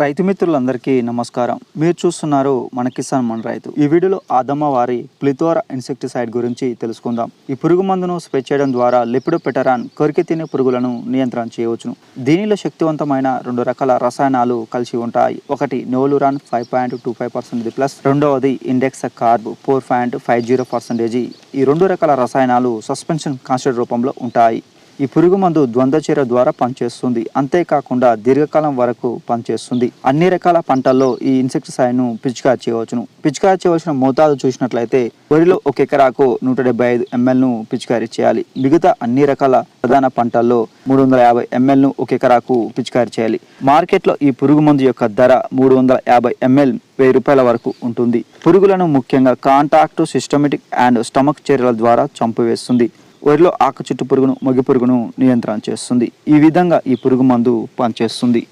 రైతు మిత్రులందరికీ నమస్కారం. మీరు చూస్తున్నారు మన కిసాన్ మన రైతు. ఈ వీడియోలో ఆదమ్మ వారి ప్లితోరా ఇన్సెక్టిసైడ్ గురించి తెలుసుకుందాం. ఈ పురుగు మందును స్ప్రే చేయడం ద్వారా లిపిడోపెటరాన్ కొరికి తినే పురుగులను నియంత్రణ చేయవచ్చును. దీనిలో శక్తివంతమైన రెండు రకాల రసాయనాలు కలిసి ఉంటాయి. ఒకటి novaluron five point two five percent plus రెండవది indoxacarb four point five zero percentage. ఈ రెండు రకాల రసాయనాలు సస్పెన్షన్ కాన్స్టెడ్ రూపంలో ఉంటాయి. ఈ పురుగు మందు ద్వంద్వ ద్వారా పనిచేస్తుంది. అంతేకాకుండా దీర్ఘకాలం వరకు పనిచేస్తుంది. అన్ని రకాల పంటల్లో ఈ ఇన్సెక్టిసైడ్ను పిచికారి చేయవచ్చును. పిచికారి చేయవలసిన మోతాదు చూసినట్లయితే వరిలో ఒక ఎకరాకు నూట డెబ్బై ఐదు ఎంఎల్ను పిచికారీ చేయాలి. మిగతా అన్ని రకాల ప్రధాన పంటల్లో మూడు వందల యాభై ఎంఎల్ను ఒక ఎకరాకు పిచికారీ చేయాలి. మార్కెట్లో ఈ పురుగు మందు యొక్క ధర మూడు వందల యాభై ఎంఎల్ వెయ్యి రూపాయల వరకు ఉంటుంది. పురుగులను ముఖ్యంగా కాంటాక్ట్ సిస్టమేటిక్ అండ్ స్టమక్ చర్యల ద్వారా చంపివేస్తుంది. వరిలో ఆకుచుట్టు పురుగును మొగి పురుగును నియంత్రణ చేస్తుంది. ఈ విధంగా ఈ పురుగు మందు పనిచేస్తుంది.